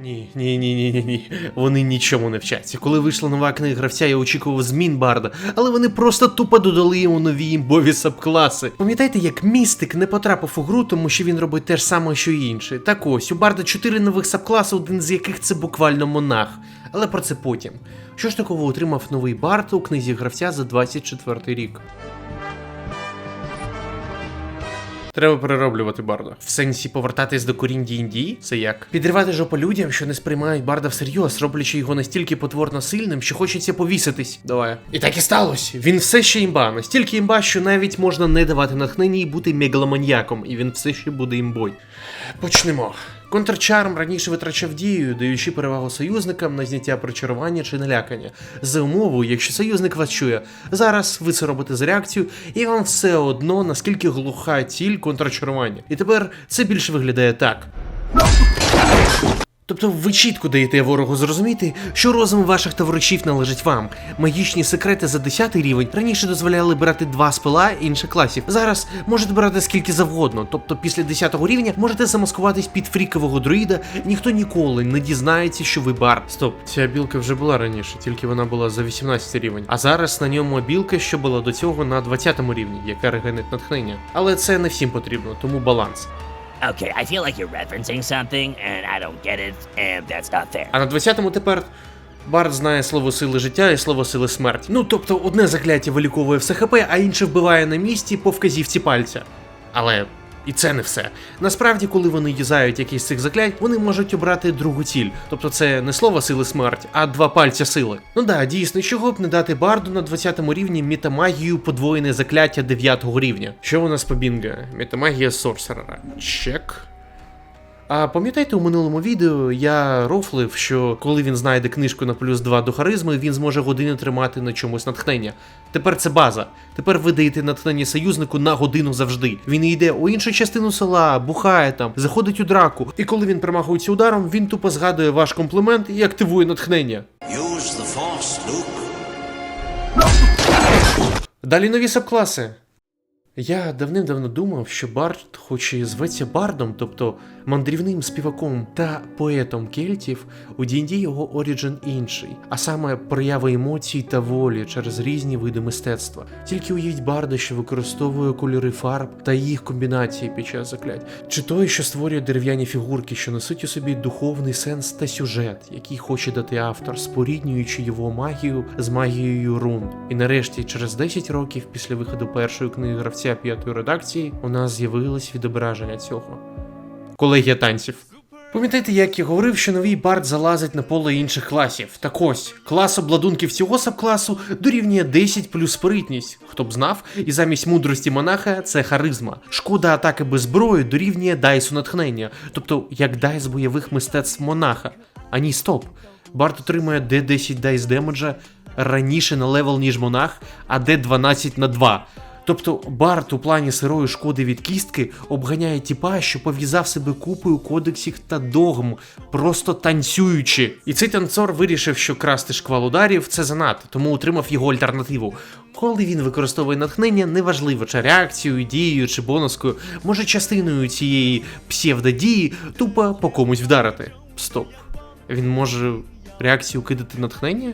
Ні, ні, ні, ні, ні, ні. Вони нічому не вчаться. Коли вийшла нова книга гравця, я очікував змін Барда, але вони просто тупо додали йому нові імбові сабкласи. Пам'ятаєте, як містик не потрапив у гру, тому що він робить те ж саме, що й інші. Так ось, у Барда чотири нових сабкласи, один з яких це буквально монах. Але про це потім. Що ж такого отримав новий Бард у книзі гравця за 24 рік? Треба перероблювати барда. В сенсі повертатись до корінь D&D? Це як? Підривати жопу людям, що не сприймають барда всерйоз, роблячи його настільки потворно сильним, що хочеться повіситись. Давай. І так і сталося. Він все ще імба, настільки імба, що навіть можна не давати натхнення і бути мегаломаньяком, і він все ще буде імбой. Почнемо. Контрчарм раніше витрачав дію, даючи перевагу союзникам на зняття причарування чи налякання. За умовою, якщо союзник вас чує, зараз ви це робите за реакцію, і вам все одно наскільки глуха ціль контрчарування. І тепер це більше виглядає так. Тобто ви чітко даєте ворогу зрозуміти, що розум ваших товаришів належить вам. Магічні секрети за 10 рівень раніше дозволяли брати два спила інших класів. Зараз можете брати скільки завгодно. Тобто після 10 рівня можете замаскуватись під фрікового друїда, ніхто ніколи не дізнається, що ви бар. Стоп, ця білка вже була раніше, тільки вона була за 18 рівень. А зараз на ньому білка, що була до цього на 20 рівні, яка регенить натхнення. Але це не всім потрібно, тому баланс. Okay, I feel like you're referencing something, and I don't get it, and that's not fair. А на 20-му тепер Бард знає слово сили життя і слово сили смерті. Ну тобто одне закляття виліковує все ХП, а інше вбиває на місці по вказівці пальця. Але і це не все. Насправді, коли вони юзають якийсь з цих заклять, вони можуть обрати другу ціль. Тобто це не слово сили смерть, а два пальця сили. Ну да, дійсно, чого б не дати барду на 20 рівні мітамагію подвоєне закляття 9 рівня. Що у нас по бінга? Метамагія сорсерера. Чек. А пам'ятаєте, у минулому відео я рофлив, що коли він знайде книжку на плюс 2 до харизми, він зможе годину тримати на чомусь натхнення. Тепер це база. Тепер ви даєте натхнення союзнику на годину завжди. Він йде у іншу частину села, бухає там, заходить у драку. І коли він примахується ударом, він тупо згадує ваш комплімент і активує натхнення. Use the Force, Luke. Далі нові сабкласи. Я давним-давно думав, що Бард, хоч і зветься Бардом, тобто мандрівним співаком та поетом кельтів, у D&D його оріджин інший, а саме проява емоцій та волі через різні види мистецтва. Тільки уявіть Барда, що використовує кольори фарб та їх комбінації під час заклять, чи той, що створює дерев'яні фігурки, що несуть у собі духовний сенс та сюжет, який хоче дати автор, споріднюючи його магію з магією рун. І нарешті, через 10 років після виходу першої книги гравця п'ятої редакції, у нас з'явилось відображення цього. Колегія танців. Пам'ятаєте, як я говорив, що новий бард залазить на поле інших класів? Так ось, клас обладунків цього сабкласу дорівнює 10 плюс спритність. Хто б знав, і замість мудрості монаха це харизма. Шкода атаки без зброї дорівнює дайсу натхнення, тобто як дайс бойових мистецтв монаха. А ні, стоп. Бард отримує D10 дайс демеджа раніше на левел, ніж монах, а D12 на 2. Тобто Барт у плані сирої шкоди від кістки обганяє тіпа, що пов'язав себе купою кодексів та догм, просто танцюючи. І цей танцор вирішив, що красти шквал ударів це занадто, тому утримав його альтернативу. Коли він використовує натхнення, неважливо, чи реакцією, дією чи бонускою, може частиною цієї псевдодії тупо по комусь вдарити. Стоп. Він може реакцію кидати натхнення?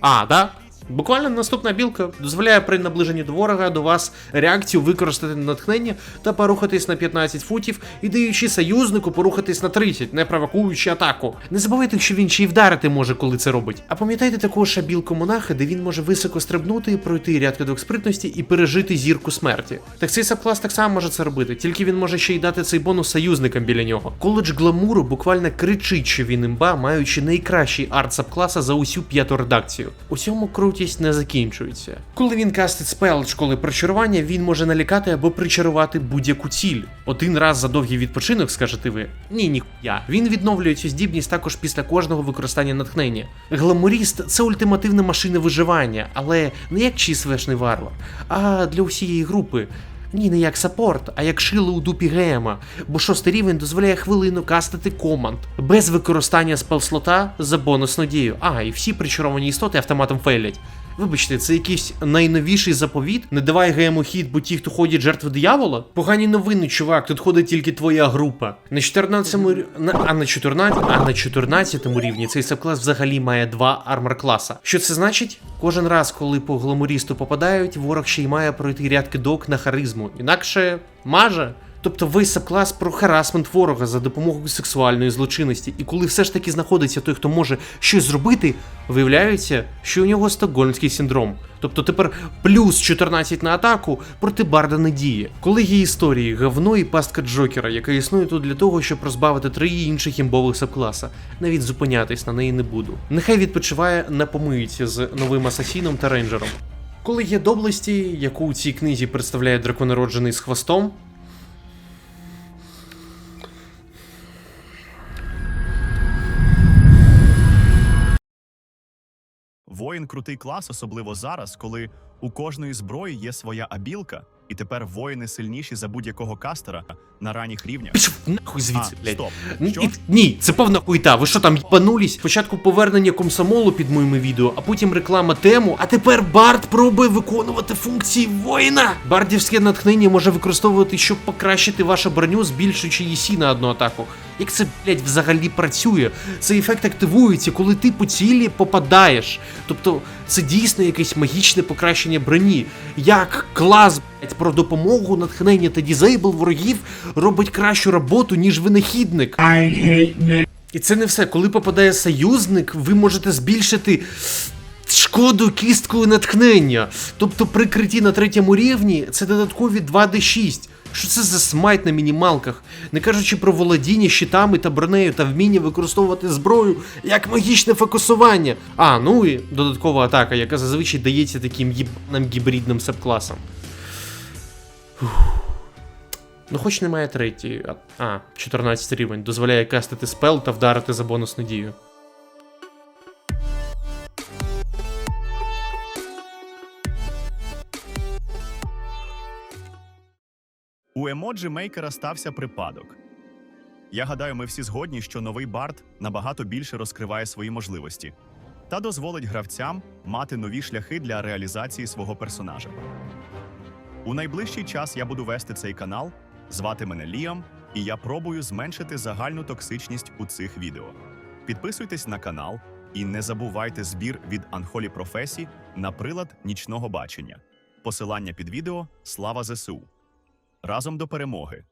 А, да? Буквально наступна білка дозволяє при наближенні до ворога до вас реакцію використати натхнення та порухатись на 15 футів і даючи союзнику порухатись на 30, не провокуючи атаку. Не забувайте, що він ще й вдарити може, коли це робить. А пам'ятайте також шабілку монаха, де він може високо стрибнути, пройти ряд кидок спритності і пережити зірку смерті. Так цей сабклас так само може це робити, тільки він може ще й дати цей бонус союзникам біля нього. Коледж гламуру буквально кричить, що він імба, маючи найкращий арт сабкласа за усю п'яту редакцію. У цьому крутість не закінчується. Коли він кастить спел школи причарування, він може налякати або причарувати будь-яку ціль. Один раз за довгий відпочинок, скажете ви. Ні, ніхуя. Він відновлює цю здібність також після кожного використання натхнення. Гламуріст це ультимативна машина виживання, але не як чисвешний варвар, а для усієї групи. Ні, не як саппорт, а як шило у дупі гема, бо шостий рівень дозволяє хвилину кастити команд без використання спелслота за бонусну дію. А, і всі причаровані істоти автоматом фейлять. Вибачте, це якийсь найновіший заповіт. Не давай ГМО хід, бо ті, хто ходять жертви диявола. Погані новини, чувак. Тут ходить тільки твоя група. На 14-му на, а на 14 а на 14-му рівні цей сабклас взагалі має два армор класа. Що це значить? Кожен раз, коли по гламурісту попадають, ворог ще й має пройти ряд кидок на харизму. Інакше маже. Тобто весь сабклас про харасмент ворога за допомогою сексуальної злочинності. І коли все ж таки знаходиться той, хто може щось зробити, виявляється, що у нього стокгольмський синдром. Тобто тепер плюс 14 на атаку проти Барда не діє. Коли є історії, говно і пастка Джокера, яка існує тут для того, щоб розбавити три інших імбових сабкласа. Навіть зупинятись на неї не буду. Нехай відпочиває на помиються з новим асасіном та рейнджером. Коли є доблесті, яку у цій книзі представляє драконароджений з хвостом, Воїн крутий клас, особливо зараз, коли у кожної зброї є своя абілка, і тепер воїни сильніші за будь-якого кастера на ранніх рівнях. Пішов нахуй звідси, а, блядь. стоп. Ні, Що? і- ні, це повна хуйта. Ви що там їбанулись? Спочатку повернення комсомолу під моїми відео, а потім реклама тему. А тепер Бард пробує виконувати функції воїна. Бардівське натхнення може використовувати, щоб покращити вашу броню, збільшуючи її сі на одну атаку. Як це, блядь, взагалі працює? Цей ефект активується, коли ти по цілі попадаєш. Тобто це дійсно якесь магічне покращення броні. Як клас, блядь, про допомогу, натхнення та дізейбл ворогів робить кращу роботу, ніж винахідник. І це не все. Коли попадає союзник, ви можете збільшити шкоду кісткою натхнення. Тобто при критті на третьому рівні це додаткові 2d6. Що це за смайт на мінімалках? Не кажучи про володіння щитами та бронею та вміння використовувати зброю як магічне фокусування. А, ну і додаткова атака, яка зазвичай дається таким їбаним гібридним сабкласам. Ну, хоч немає третій, а, а 14 рівень, дозволяє кастити спел та вдарити за бонусну дію. У емоджі мейкера стався припадок. Я гадаю, ми всі згодні, що новий Барт набагато більше розкриває свої можливості та дозволить гравцям мати нові шляхи для реалізації свого персонажа. У найближчий час я буду вести цей канал, звати мене Ліам, і я пробую зменшити загальну токсичність у цих відео. Підписуйтесь на канал і не забувайте збір від Анхолі Професій на прилад нічного бачення. Посилання під відео Слава ЗСУ. Разом до перемоги!